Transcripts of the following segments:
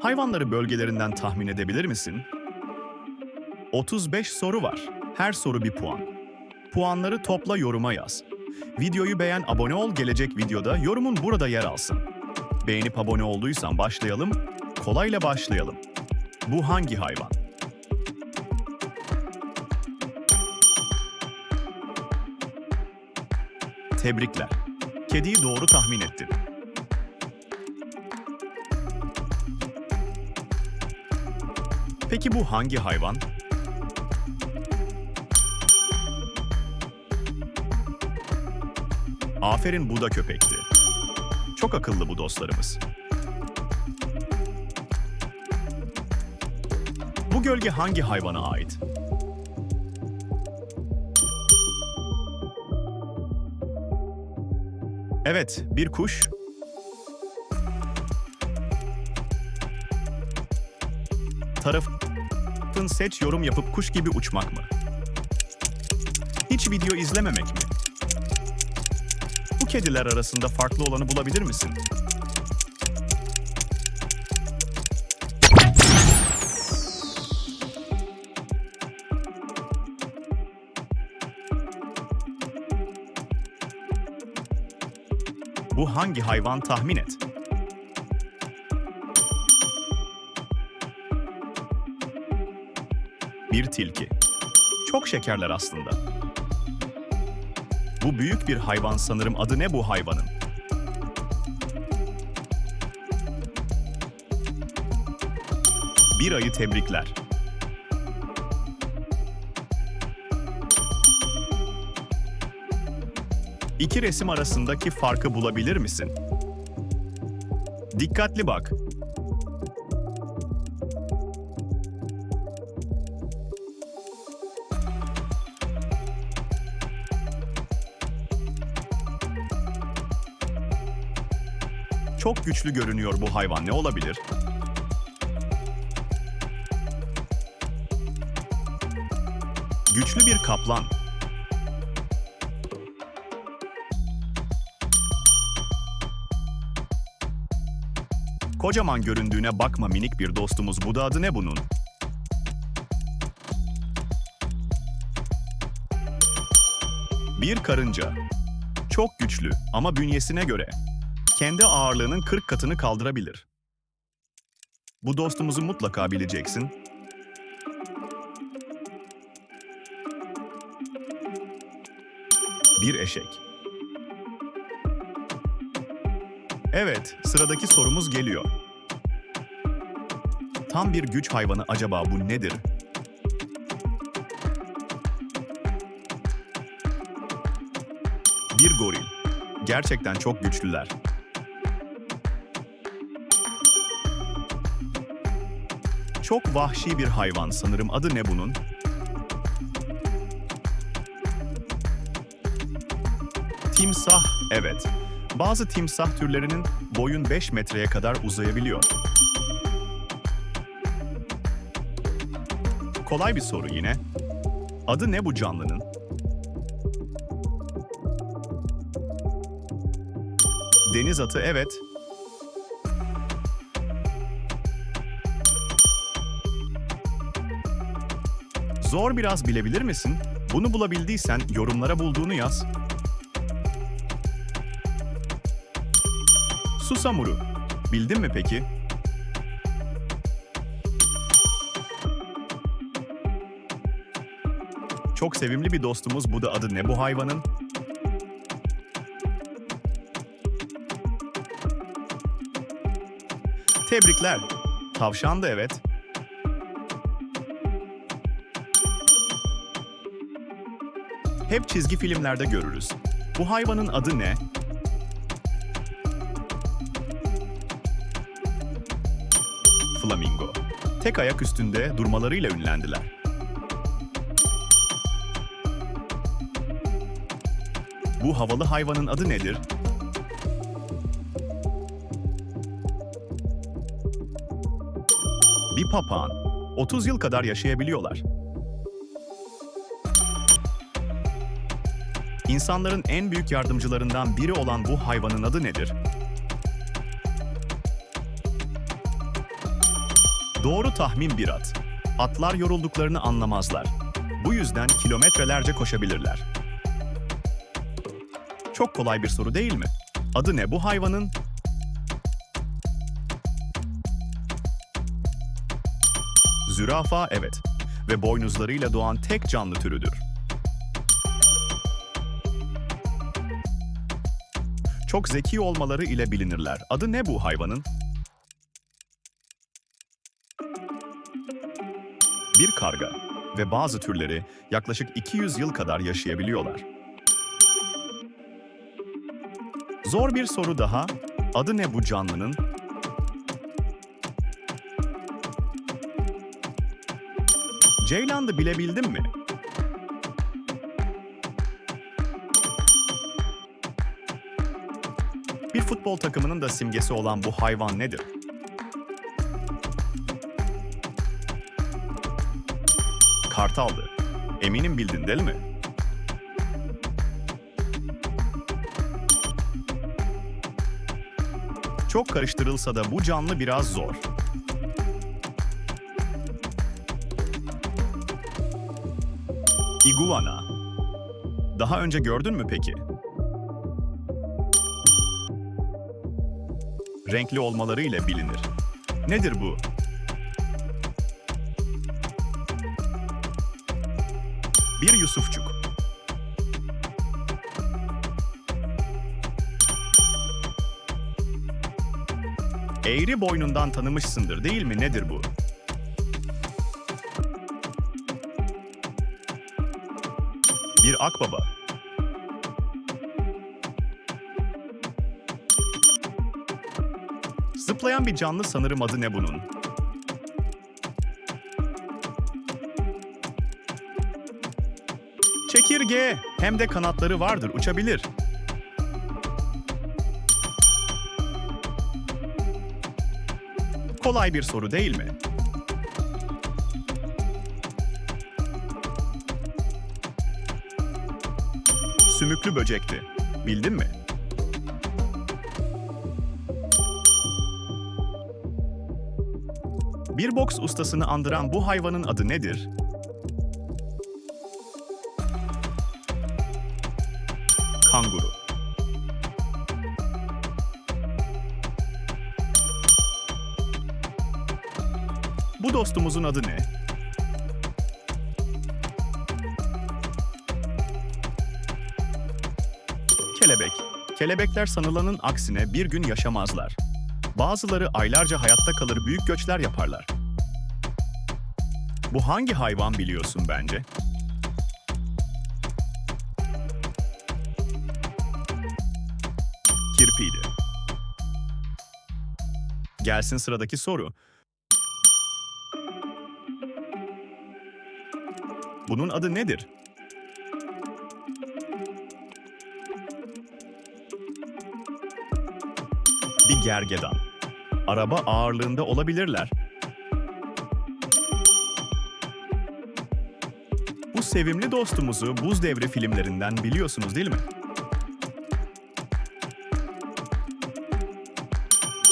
Hayvanları bölgelerinden tahmin edebilir misin? 35 soru var. Her soru bir puan. Puanları topla yoruma yaz. Videoyu beğen, abone ol. Gelecek videoda yorumun burada yer alsın. Beğenip abone olduysan başlayalım. Kolayla başlayalım. Bu hangi hayvan? Tebrikler. Kediyi doğru tahmin ettin. Peki bu hangi hayvan? Aferin bu da köpekti. Çok akıllı bu dostlarımız. Bu gölge hangi hayvana ait? Evet, bir kuş. Tarafın seç yorum yapıp kuş gibi uçmak mı? Hiç video izlememek mi? Bu kediler arasında farklı olanı bulabilir misin? Bu hangi hayvan tahmin et? Bir tilki. Çok şekerler aslında. Bu büyük bir hayvan sanırım. Adı ne bu hayvanın? Bir ayı tebrikler. İki resim arasındaki farkı bulabilir misin? Dikkatli bak. Çok güçlü görünüyor bu hayvan. Ne olabilir? Güçlü bir kaplan. Kocaman göründüğüne bakma minik bir dostumuz. Bu da adı ne bunun? Bir karınca. Çok güçlü ama bünyesine göre kendi ağırlığının 40 katını kaldırabilir. Bu dostumuzu mutlaka bileceksin. Bir eşek. Evet, sıradaki sorumuz geliyor. Tam bir güç hayvanı acaba bu nedir? Bir goril. Gerçekten çok güçlüler. Çok vahşi bir hayvan sanırım. Adı ne bunun? Timsah, evet. Bazı timsah türlerinin boyun 5 metreye kadar uzayabiliyor. Kolay bir soru yine. Adı ne bu canlının? Deniz atı evet. Zor biraz bilebilir misin? Bunu bulabildiysen yorumlara bulduğunu yaz. Susamuru. Bildin mi peki? Çok sevimli bir dostumuz. Bu da adı ne bu hayvanın? Tebrikler. Tavşan da evet. Hep çizgi filmlerde görürüz. Bu hayvanın adı ne? Flamingo. Tek ayak üstünde durmalarıyla ünlendiler. Bu havalı hayvanın adı nedir? Bir papağan. 30 yıl kadar yaşayabiliyorlar. İnsanların en büyük yardımcılarından biri olan bu hayvanın adı nedir? Doğru tahmin bir at. Atlar yorulduklarını anlamazlar. Bu yüzden kilometrelerce koşabilirler. Çok kolay bir soru değil mi? Adı ne bu hayvanın? Zürafa evet ve boynuzlarıyla doğan tek canlı türüdür. Çok zeki olmaları ile bilinirler. Adı ne bu hayvanın? Bir karga ve bazı türleri yaklaşık 200 yıl kadar yaşayabiliyorlar. Zor bir soru daha. Adı ne bu canlının? Ceylan'dı bilebildin mi? Bir futbol takımının da simgesi olan bu hayvan nedir? Kartaldı. Eminim bildin değil mi? Çok karıştırılsa da bu canlı biraz zor. Iguana. Daha önce gördün mü peki? Renkli olmaları ile bilinir. Nedir bu? Bir Yusufçuk. Eğri boynundan tanımışsındır değil mi? Nedir bu? Bir akbaba. Zıplayan bir canlı sanırım adı ne bunun? Çekirge. Hem de kanatları vardır, uçabilir. Kolay bir soru değil mi? Sümüklü böcekti. Bildin mi? Bir boks ustasını andıran bu hayvanın adı nedir? Kanguru. Bu dostumuzun adı ne? Kelebek. Kelebekler sanılanın aksine bir gün yaşamazlar. Bazıları aylarca hayatta kalır büyük göçler yaparlar. Bu hangi hayvan biliyorsun bence? Kirpiydi. Gelsin sıradaki soru. Bunun adı nedir? Bir gergedan. Araba ağırlığında olabilirler. Bu sevimli dostumuzu Buz Devri filmlerinden biliyorsunuz değil mi?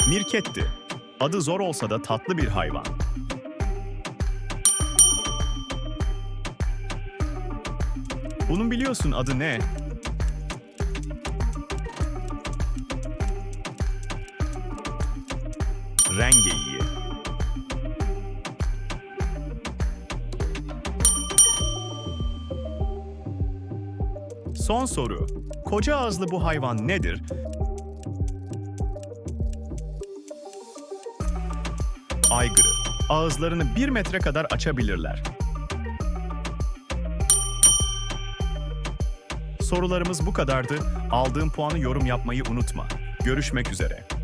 Mirketti. Adı zor olsa da tatlı bir hayvan. Bunun biliyorsun adı ne? Rengeyi. Son soru. Koca ağızlı bu hayvan nedir? Aygırı. Ağızlarını bir metre kadar açabilirler. Sorularımız bu kadardı. Aldığın puanı yorum yapmayı unutma. Görüşmek üzere.